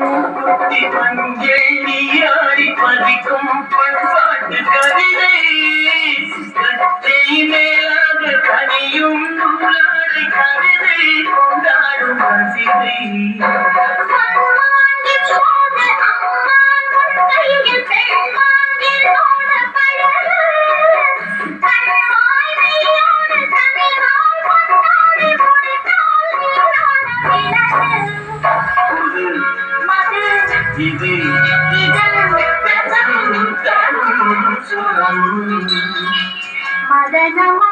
முப்பத்தி மஞ்சள் நீராடி பதிக்கும் பண்பாட்டு கவிதை கட்டை மேலாக கனியும் நூலாடை கவிதை கொண்டாடும் ரசிதை Thank you. ఇది మదనమో?